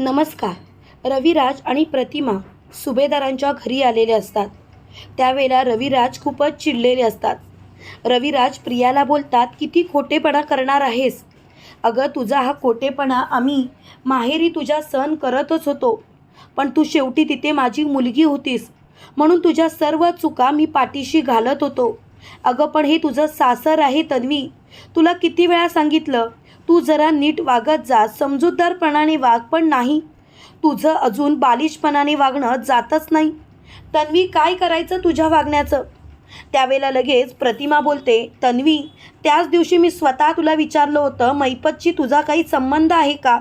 नमस्कार. रविराज आणि प्रतिमा सुभेदारांच्या घरी आलेले असतात. त्यावेळेला रविराज खूपच चिडलेले असतात. रविराज प्रियाला बोलतात किती खोटेपणा करणार आहेस? अगं तुझा हा खोटेपणा आम्ही माहेरी तुझ्या सण करतच होतो. पण तू शेवटी तिथे माझी मुलगी होतीस. म्हणून तुझ्या सर्व चुका मी पाठीशी घालत होतो. अगं पण हे तुझं सासर आहे तन्वी. तुला किती वेळा सांगितलं तू जरा नीट वागत जा. समजूतदारपणाने वाग पण नाही. तुझं अजून बालिशपणाने वागणं जातच नाही. तन्वी काय करायचं तुझ्या वागण्याचं? त्यावेळेला लगेच प्रतिमा बोलते तन्वी त्याच दिवशी मी स्वतः तुला विचारलं होतं मैपतची तुझा काही संबंध आहे का?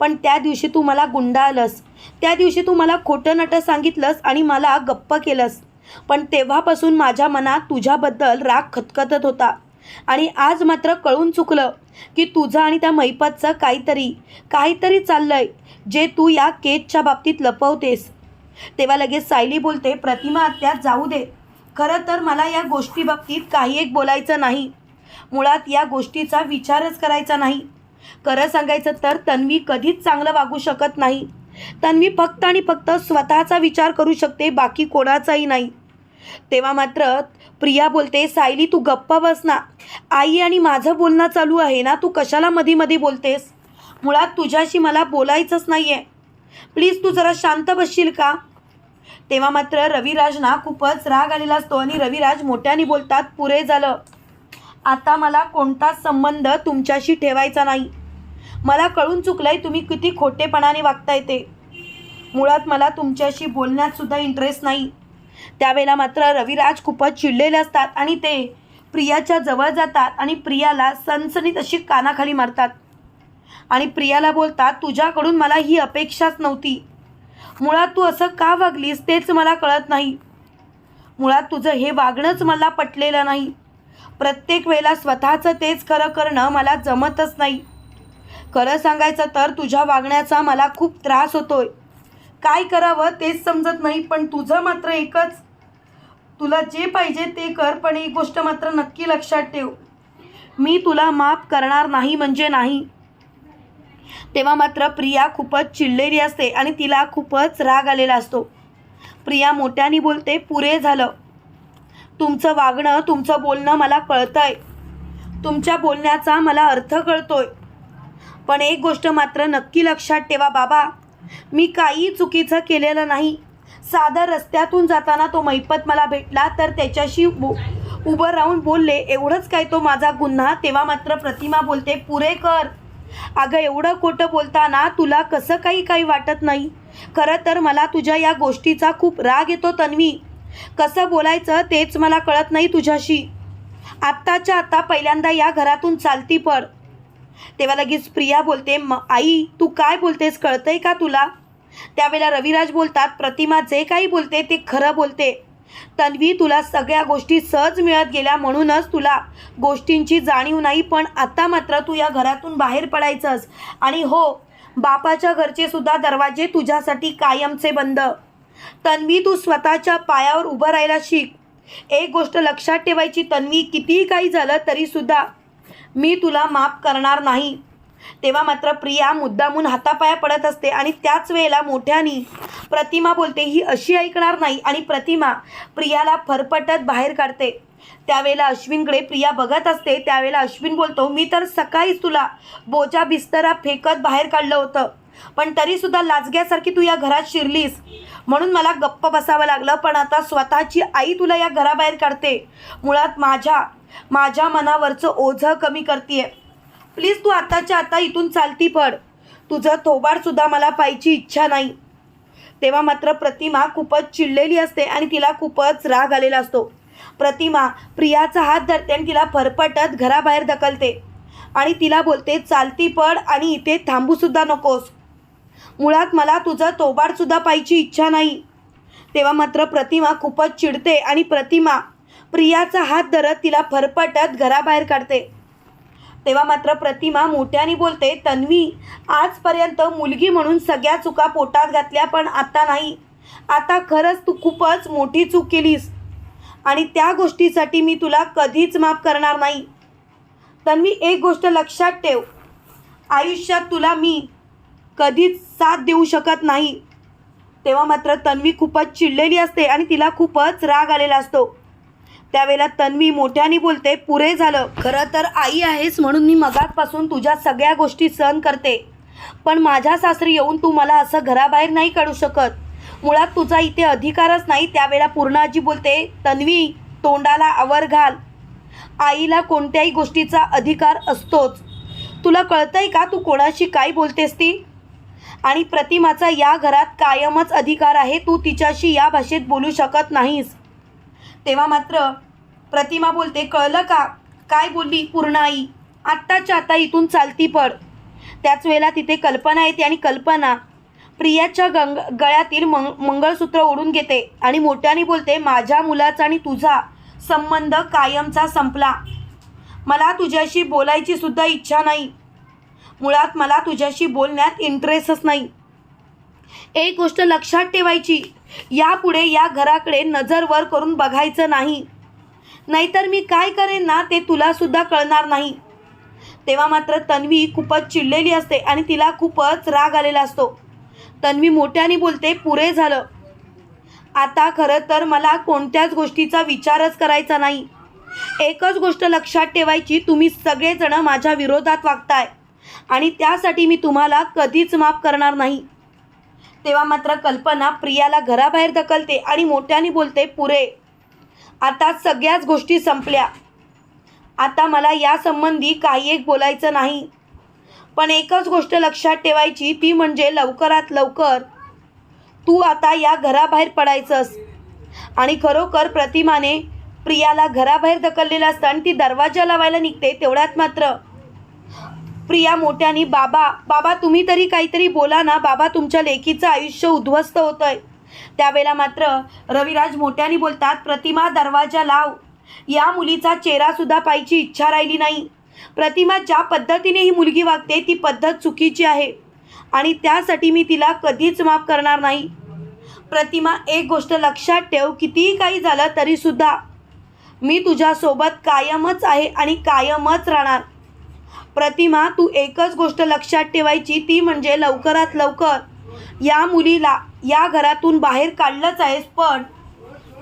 पण त्या दिवशी तू मला गुंडाळलंस. त्या दिवशी तू मला खोटं नटं सांगितलंस आणि मला गप्प केलंस. पण तेव्हापासून माझ्या मनात तुझ्याबद्दल राग खतखतत होता. आणि आज मात्र कळून चुकलं की तुझं आणि त्या मैपतचं काहीतरी काहीतरी चाललंय जे तू या केकच्या बाबतीत लपवतेस. तेव्हा लगेच सायली बोलते प्रतिमा आत्या जाऊ दे. खरं तर मला या गोष्टीबाबतीत काही एक बोलायचं नाही. मुळात या गोष्टीचा विचारच करायचा नाही. खरं सांगायचं तर तन्वी कधीच चांगलं वागू शकत नाही. तन्वी फक्त आणि फक्त स्वतःचा विचार करू शकते बाकी कोणाचाही नाही. तेव्हा मात्र प्रिया बोलते सायली तू गप्पा बस ना. आई आणि माझं बोलणं चालू आहे ना तू कशाला मधी मधी बोलतेस? मुळात तुझ्याशी मला बोलायचंच नाही आहे प्लीज तू जरा शांत बसशील का? तेव्हा मात्र रविराजना खूपच राग आलेला असतो आणि रविराज मोठ्याने बोलतात पुरे झालं. आता मला कोणताच संबंध तुमच्याशी ठेवायचा नाही. मला कळून चुकलंय तुम्ही किती खोटेपणाने वागताय ते. मुळात मला तुमच्याशी बोलण्यात सुद्धा इंटरेस्ट नाही. त्यावेळेला मात्र रविराज खूपच चिडलेले असतात आणि ते प्रियाच्या जवळ जातात आणि प्रियाला सनसनीत अशी कानाखाली मारतात. आणि प्रियाला बोलतात तुझ्याकडून मला ही अपेक्षाच नव्हती. मुळात तू असं का वागलीस तेच मला कळत नाही. मुळात तुझं हे वागणंच मला पटलेलं नाही. प्रत्येक वेळेला स्वतःचं तेच खरं करणं मला जमतच नाही. खरं सांगायचं तर तुझ्या वागण्याचा मला खूप त्रास होतोय. काय करावं तेच समजत नाही पण तुझं मात्र एकच. तुला जे पाहिजे ते कर पण एक गोष्ट मात्र नक्की लक्षात ठेव. मी तुला माफ करणार नाही म्हणजे नाही. तेव्हा मात्र प्रिया खूपच चिडलेली असते आणि तिला खूपच राग आलेला असतो. प्रिया मोठ्याने बोलते पुरे झालं. तुमचं वागणं तुमचं बोलणं मला कळतंय. तुमच्या बोलण्याचा मला अर्थ कळतोय. पण एक गोष्ट मात्र नक्की लक्षात ठेवा बाबा. मी काही चुकीचं केलेलं नाही. साधा रस्त्यातून जाताना तो मैपत मला भेटला तर त्याच्याशी बो उभं राहून बोलले एवढंच काय तो माझा गुन्हा? तेव्हा मात्र प्रतिमा बोलते पुरे कर. अगं एवढं खोटं बोलताना तुला कसं काही काही वाटत नाही? खरं तर मला तुझ्या या गोष्टीचा खूप राग येतो तन्वी. कसं बोलायचं तेच मला कळत नाही तुझ्याशी. आत्ताच्या आत्ता पहिल्यांदा या घरातून चालती पड तेव्हा लगेच प्रिया बोलते म आई तू काय बोलतेस? कळतंय का तुला? त्यावेळेला रविराज बोलतात प्रतिमा जे काही बोलते ते खरं बोलते. तन्वी तुला सगळ्या गोष्टी सहज मिळत गेल्या म्हणूनच तुला गोष्टींची जाणीव नाही पण आता मात्र तू या घरातून बाहेर पडायचंस. आणि हो बापाच्या घरचे सुद्धा दरवाजे तुझ्यासाठी कायमचे बंद. तन्वी तू स्वतःच्या पायावर उभं राहायला शिक. एक गोष्ट लक्षात ठेवायची तन्वी कितीही काही झालं तरीसुद्धा मी तुला माफ करणार नाही. तेव्हा मात्र प्रिया मुद्दामून हातापाया पडत असते आणि त्याच वेळेला मोठ्यानी प्रतिमा बोलते ही अशी ऐकणार नाही. आणि प्रतिमा प्रियाला फरफटत बाहेर काढते. त्यावेळेला अश्विनकडे प्रिया बघत असते. त्यावेळेला अश्विन बोलतो मी तर सकाळीच तुला बोजा बिस्तरा फेकत बाहेर काढलं होतं पण तरीसुद्धा लाजग्यासारखी तू या घरात शिरलीस. म्हणून मला गप्प बसावं लागलं पण आता स्वतःची आई तुला या घराबाहेर काढते. मुळात माझ्या माझ्या मनावरचं ओझं कमी करते प्लीज तू आताच्या आता इथून चालती पड. तुझं थोबाडसुद्धा मला पाहिजे इच्छा नाही. तेव्हा मात्र प्रतिमा खूपच चिडलेली असते आणि तिला खूपच राग आलेला असतो. प्रतिमा प्रियाचा हात धरते आणि तिला फरफटत घराबाहेर ढकलते. आणि तिला बोलते चालती पड आणि इथे थांबूसुद्धा नकोस. मुळात मला तुझं तोबाडसुद्धा पाहिजे इच्छा नाही. तेव्हा मात्र प्रतिमा खूपच चिडते आणि प्रतिमा प्रियाचा हात धरत तिला फरफटत घराबाहेर काढते. तेव्हा मात्र प्रतिमा मोठ्याने बोलते तन्वी आजपर्यंत मुलगी म्हणून सगळ्या चुका पोटात घातल्या पण आता नाही. आता खरंच तू खूपच मोठी चूक केलीस. आणि त्या गोष्टीसाठी मी तुला कधीच माफ करणार नाही. तन्वी एक गोष्ट लक्षात ठेव. आयुष्यात तुला मी कधीच साथ देऊ शकत नाही. तेव्हा मात्र तन्वी खूपच चिडलेली असते आणि तिला खूपच राग आलेला असतो. त्यावेळेला तन्वी मोठ्याने बोलते पुरे झालं. खरं तर आई आहेस म्हणून मी मगातपासून तुझ्या सगळ्या गोष्टी सहन करते. पण माझ्या सासरी येऊन तू मला असं घराबाहेर नाही काढू शकत. मुळात तुझा इथे अधिकारच नाही. त्यावेळेला पूर्णाजी बोलते तन्वी तोंडाला आवर घाल. आईला कोणत्याही गोष्टीचा अधिकार असतोच. तुला कळतंय का तू कोणाशी काय बोलतेस ती? आणि प्रतिमाचा या घरात कायमच अधिकार आहे तू तिच्याशी या भाषेत बोलू शकत नाहीस. तेव्हा मात्र प्रतिमा बोलते कळलं का? काय बोलली पूर्ण आई? आत्ताच्या आता इथून चालती पड त्याच वेळेला तिथे कल्पना येते आणि कल्पना प्रियाच्या गंग गळ्यातील मंग मंगळसूत्र ओढून घेते आणि मोठ्याने बोलते माझ्या मुलाचा आणि तुझा संबंध कायमचा संपला. मला तुझ्याशी बोलायची सुद्धा इच्छा नाही. मुळात मला तुझ्याशी बोलण्यात इंटरेस्टच नाही. एक गोष्ट लक्षात ठेवायची यापुढे या घराकडे नजर वर करून बघायचं नाही. नाहीतर मी काय करेन ना ते तुलासुद्धा कळणार नाही. तेव्हा मात्र तन्वी खूपच चिडलेली असते आणि तिला खूपच राग आलेला असतो. तन्वी मोठ्याने बोलते पुरे झालं. आता खरं तर मला कोणत्याच गोष्टीचा विचारच करायचा नाही. एकच गोष्ट लक्षात ठेवायची तुम्ही सगळेजण माझ्या विरोधात वागताय आणि त्यासाठी मी तुम्हाला कधीच माफ करणार नाही. तेव्हा मात्र कल्पना प्रियाला घराबाहेर ढकलते आणि मोठ्याने बोलते पुरे आता सगळ्याच गोष्टी संपल्या. आता मला या संबंधी काही एक बोलायचं नाही. पण एकच गोष्ट लक्षात ठेवायची ती म्हणजे लवकरात लवकर तू आता या घराबाहेर पडायचंस. आणि खरोखर प्रतिमाने प्रियाला घराबाहेर ढकललेलं असतं आणि ती दरवाजा लावायला निघते तेवढ्यात मात्र प्रिया मोठ्याने बाबा बाबा तुम्ही तरी काहीतरी बोला ना. बाबा तुमच्या लेकीचं आयुष्य उद्ध्वस्त होतंय. त्यावेळेला मात्र रविराज मोठ्याने बोलतात प्रतिमा दरवाजा लाव. या मुलीचा चेहरा सुद्धा पाहायची इच्छा राहिली नाही. प्रतिमा ज्या पद्धतीने ही मुलगी वागते ती पद्धत चुकीची आहे. आणि त्यासाठी मी तिला कधीच माफ करणार नाही. प्रतिमा एक गोष्ट लक्षात ठेव कितीही काही झालं तरीसुद्धा मी तुझ्यासोबत कायमच आहे आणि कायमच राहणार. प्रतिमा तू एकच गोष्ट लक्षात ठेवायची ती म्हणजे लवकरात लवकर या मुलीला या घरातून बाहेर काढलंच आहेस पण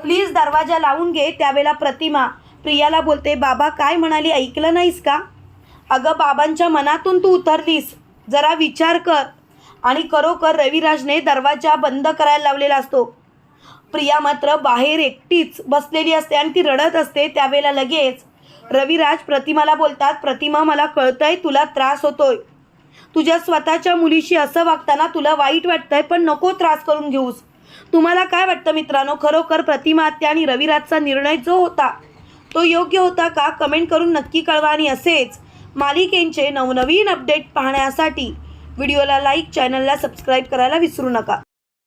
प्लीज दरवाजा लावून घे त्यावेळेला प्रतिमा. प्रियाला बोलते बाबा काय म्हणाली ऐकलं नाहीस का? अगं बाबांच्या मनातून तू उतरलीस. जरा विचार कर. आणि खरोखर रविराजने दरवाजा बंद करायला लावलेला असतो. प्रिया मात्र बाहेर एकटीच बसलेली असते आणि ती रडत असते त्यावेळेला लगेच. रविराज प्रतिमाला बोलतात प्रतिमा मला कळतंय तुला त्रास होतोय. तुझ्या स्वतःच्या मुलीशी असं वागताना तुला वाईट वाटतंय पण नको त्रास करून घेऊस. तुम्हाला काय वाटतं मित्रांनो? खरोखर प्रतिमा आत्या आणि रविराजचा निर्णय जो होता तो योग्य होता का? कमेंट करून नक्की कळवा आणि असेच मालिकेंचे नवनवीन अपडेट पाहण्यासाठी व्हिडिओला लाईक चॅनलला सबस्क्राईब करायला विसरू नका.